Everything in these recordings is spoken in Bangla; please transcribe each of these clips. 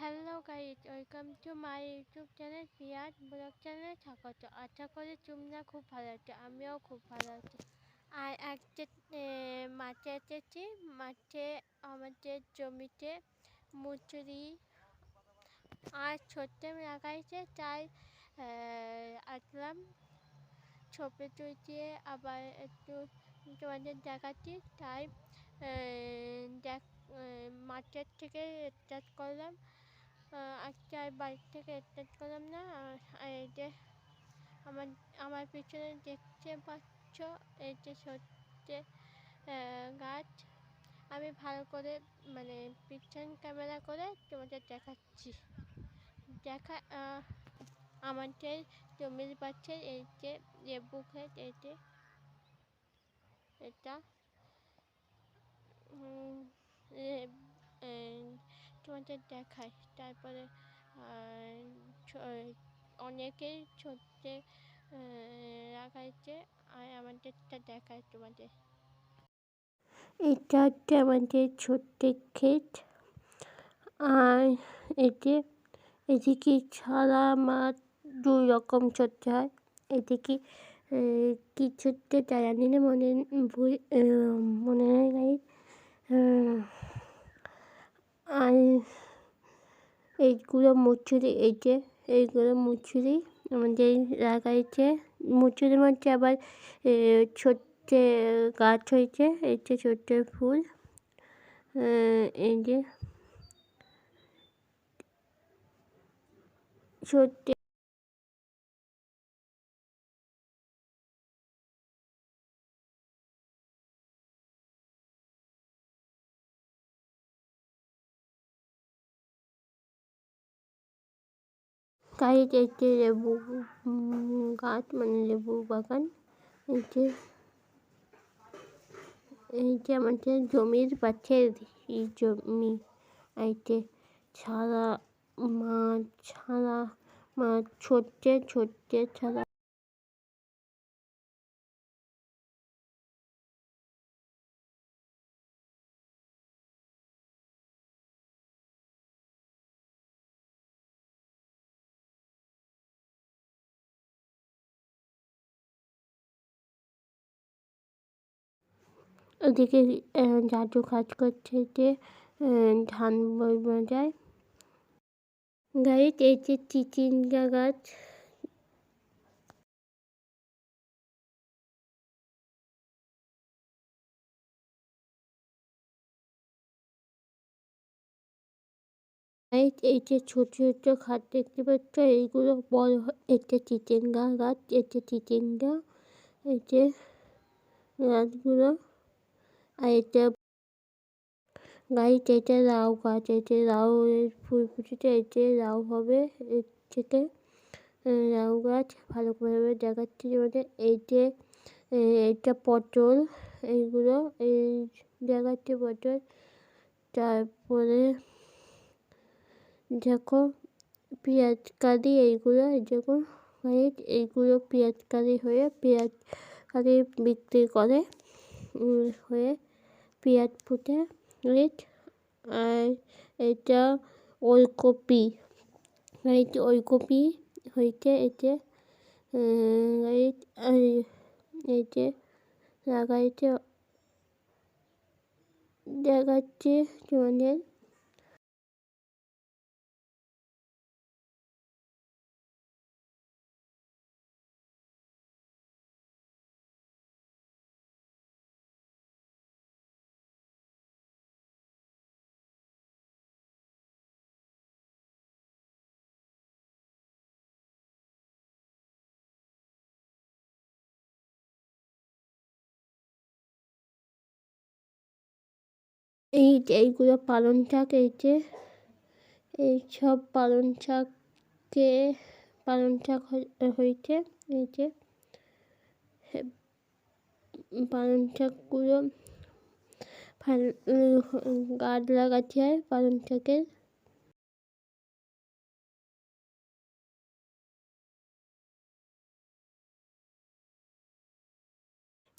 Hello guys welcome to my YouTube channel Piyaj vlog চ্যানেলে স্বাগত। আশা করি তোমরা খুব ভালো আছো, আমিও খুব ভালো আছি। আর একটা মাঠে এসেছি। মাঠে আমাদের জমিতে মুচুরি আর ছোট্ট লাগাইছে, তাই আসলাম। ছবি তুলতে আবার একটু তোমাদের দেখাচ্ছি, তাই দেখ মাঠের থেকে স্টার্ট করলাম। আজকে আর বাড়ির থেকে স্টার্ট করলাম না। আর এই যে আমার আমার পিছনে দেখতে পাচ্ছ এই যে সত্যি গাছ। আমি ভালো করে মানে পিছন ক্যামেরা করে তোমাদের দেখাচ্ছি। দেখা আমাদের জমির পাচ্ছে এই যে লেবু ক্ষেত এই যে এটা তোমাদের দেখায়। তারপরে অনেকেই ছোট্ট রাখাইছে আর আমাদেরটা দেখায় তোমাদের। এটা হচ্ছে আমাদের ছোট্ট ক্ষেত। আর এতে, এদিকে ছাড়া মাছ দুই রকম ছোট্ট হয়। এদিকে কি ছোট্ট জানি না, মনে মনে হয় আর এইগুলো মুচুরি, এই যে এইগুলো মুচুরি আমাদের লাগাইছে। মুচুরি মধ্যে আবার ছোট্ট গাছ হয়েছে, এই যে ছোট্ট ফুল। এই যে ছোট্ট গাইজ একটি লেবু গাছ মানে লেবু বাগান, এই এইটি এই আমাদের জমির পাশের জমি এইটি ছাড়া মাছ ছাড়া মাছ, ছোট্ট ছোট্ট ছাড়া ওদিকে জাদু কাজ করছে যে ধান বইবা যায় গাড়িত এই যে চিচিঙ্গা গাছ। এই যে ছোট ছোট খাট দেখতে পাচ্ছ, এইগুলো বড় এটা চিচিঙ্গা গাছ এটা চিচিঙ্গা, এই যে গাছগুলো। আর এটা গাইজ এটা লাউ গাছ এটা লাউ ফুল ফুটেছে এতে লাউ হবে এর থেকে। লাউ গাছ ভালো করে দেখাচ্ছি তোমাদের। এই যে এটা পটল, এইগুলো এই দেখাচ্ছে পটল। তারপরে দেখো পেঁয়াজ কালি এইগুলো দেখুন এইগুলো পেঁয়াজ কালি হয়ে পেঁয়াজ কালি বিক্রি করে হয়ে পেঁয়াজ ফুটে রেট আর এটা ওলকপি এই ওলকপি হয়েছে এতে এই যে লাগাইতে দেখাচ্ছে তোমাদের এই এইগুলো পালং শাক, এই যে এই সব পালং শাককে পালং শাক হয়েছে এই যে পালং শাকগুলো গাছ লাগাতে হয় পালং শাকের।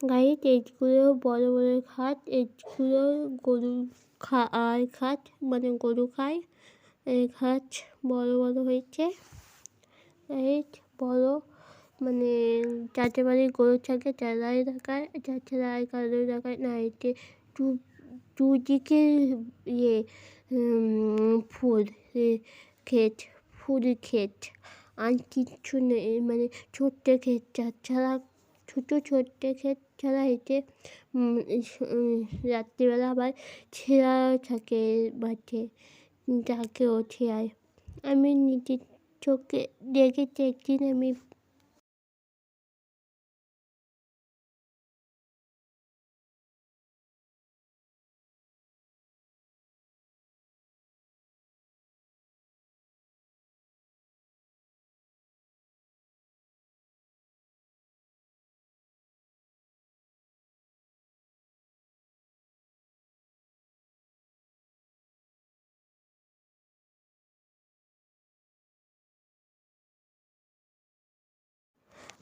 গাইড এইগুলো বড় বড় খাট এইগুলো গরু খা, আর খাট মানে গরু খায়। এই গাছ বড় বড় হয়েছে। এই বড় মানে যাদের বাড়ি গরু থাকে তারাই দেখায় তাছাড়া আর কারও দেখায় না। এতে দু, দুদিকে ইয়ে ফুল ক্ষেত ফুল ক্ষেত। আর কিচ্ছু নেই মানে ছোট্ট ক্ষেত ছাড়া ছোটো, ছোট্টে ক্ষেত ছাড়া এতে রাত্রিবেলা আবার ছেঁড়া থাকে মাঠে থাকে ও ছেঁড়ায় আমি নিজের চোখে দেখেছি, একদিন আমি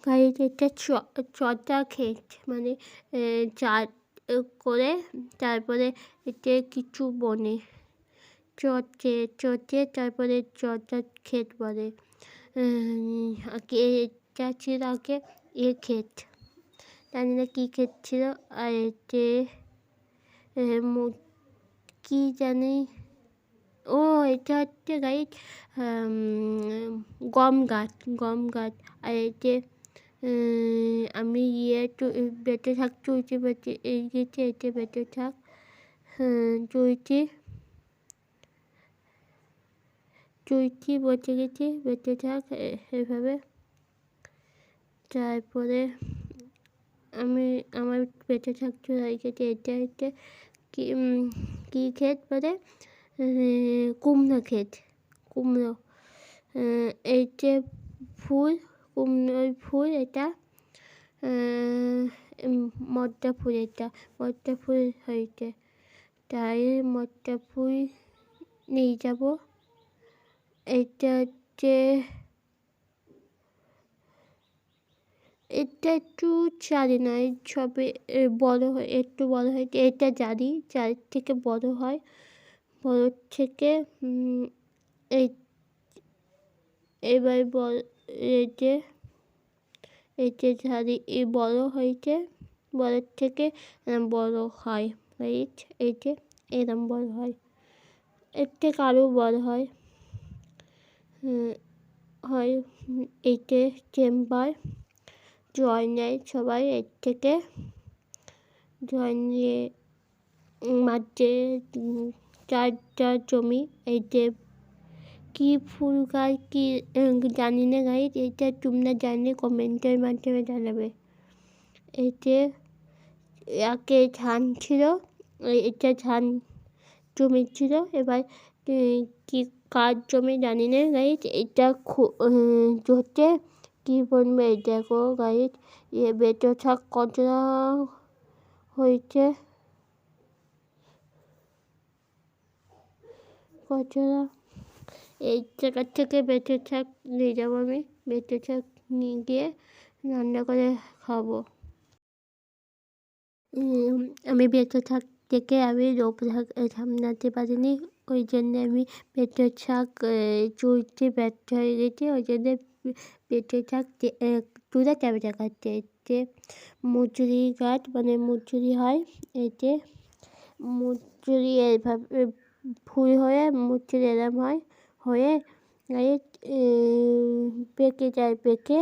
গাড়িতে একটা চটা ক্ষেত মানে চার করে তারপরে এতে কিছু বনে চটে চটে তারপরে চটা ক্ষেত বলে আগে এটা ছিল আগে এ ক্ষেত। জানি না কী ক্ষেত ছিল। আর এতে কি জানি? ও, এটা হচ্ছে গাড়ি গম গাছ গম গাছ। আর এতে আমি ইয়ে বেঁচে থাক চুইতে বেঁচে এই গেছে এতে বেঁচে থাক চুইটি চুইটি বসে গেছি বেঁচে থাক এভাবে। তারপরে আমি আমার বেঁচে থাকতে হয়ে গেছে এটা হচ্ছে কি কী ক্ষেত বলে? কুমড়ো ক্ষেত কুমড়ো আহ, এই যে ফুল কুমড়োর ফুল এটা মদ্দা ফুল এটা মদ্দা ফুল হয়েছে। তাই মদ্দা ফুল নিয়ে যাব। এটা হচ্ছে, এটা একটু জানি না এই সবে বড় হয়, একটু বড় হয় এটা জারি চার থেকে বড় হয়। বড় থেকে এই, এবার বড় এই যে ঝাড়ি এই বড় হয়েছে, বড় থেকে এরম বড় হয় রাইট যে এরম বড় হয়, এর থেকে আরও বড় হয় হয় এইতে চেম্বার জয় নেয় সবাই, এর থেকে জয় নিয়ে মাঠে চার চার জমি এই যে কি ফুল গাছ, কি জানি না গাইজ এটা তোমরা জানলে কমেন্টের মাধ্যমে জানাবে। এতে একে ধান ছিল এটা ধান জমি ছিল, এবার কি কার জমি জানি না গাইজ এটা হচ্ছে, কি বলব এই দেখো গাইজ এ বেটো শাক কতটা হয়েছে? কতটা? এই জায়গা থেকে বেঁচে থাক, নিয়ে যাব আমি। বেঁচে থাক, নিয়ে গিয়ে রান্না করে খাব। আমি বেঁচে থাক থেকে আমি রোপ সামলাতে পারিনি। ওই জন্য আমি বেঁচে থাক চুলতে ব্যর্থ হয়ে গেছি। ওই জন্য বেঁচে থাক তুলে চাপে দেখাচ্ছে এতে মুচুরি গাছ মানে মুচুরি হয়। এতে মুচুরি এইভাবে ফুল হয়ে মুচুরি এরম হয়। হয়ে পেকে যায়, পেকে,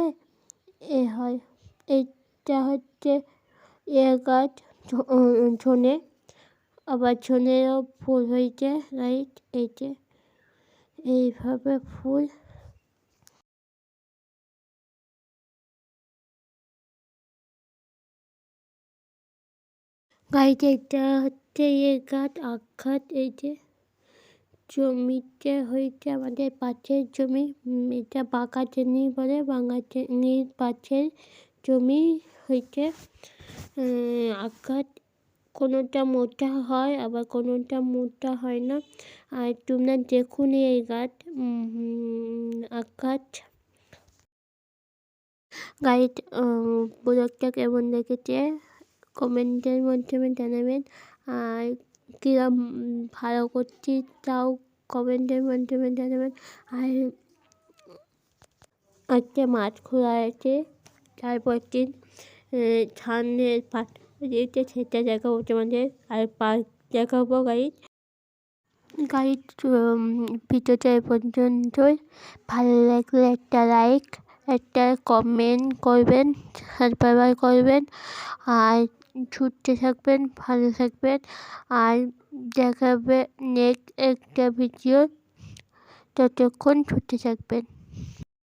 এ হয়, এইটা হচ্ছে এ গাছ ঝনে, আবার ঝনেরও ফুল হয়েছে, রাইট, এই যে, এইভাবে ফুল। গাড়িতে এটা হচ্ছে এ গাছ গাছ, এই যে। জমিতে হয়েছে আমাদের পাশের জমি। এটা বাঁকা চেনি বলে বাঁকা চেনির পাশের জমি উম, আখ কোনোটা মোটা হয় আবার কোনোটা মোটা হয় না। আর তোমরা দেখুন এই গাছ। গাছ গাইড ব্লগটা কেমন দেখেছে কমেন্টের মাধ্যমে জানাবেন। আর কিরম ভালো করছি তাও কমেন্টের মাধ্যমে জানাবেন। আর আজকে মাছ খোলা আছে তারপর দিন সামনের পাট দিয়েছে সেটা দেখাবো তোমাদের। আর পার্ক দেখাবো গাড়ি গাড়ির ভিডিওটা এ পর্যন্তই। ভালো লাগলে একটা লাইক একটা কমেন্ট করবেন সাবস্ক্রাইব করবেন। আর ছুটতে থাকবেন ভালো থাকবেন। আর দেখাবে নেক্সট একটা ভিডিও ততক্ষণ ছুটতে থাকবেন।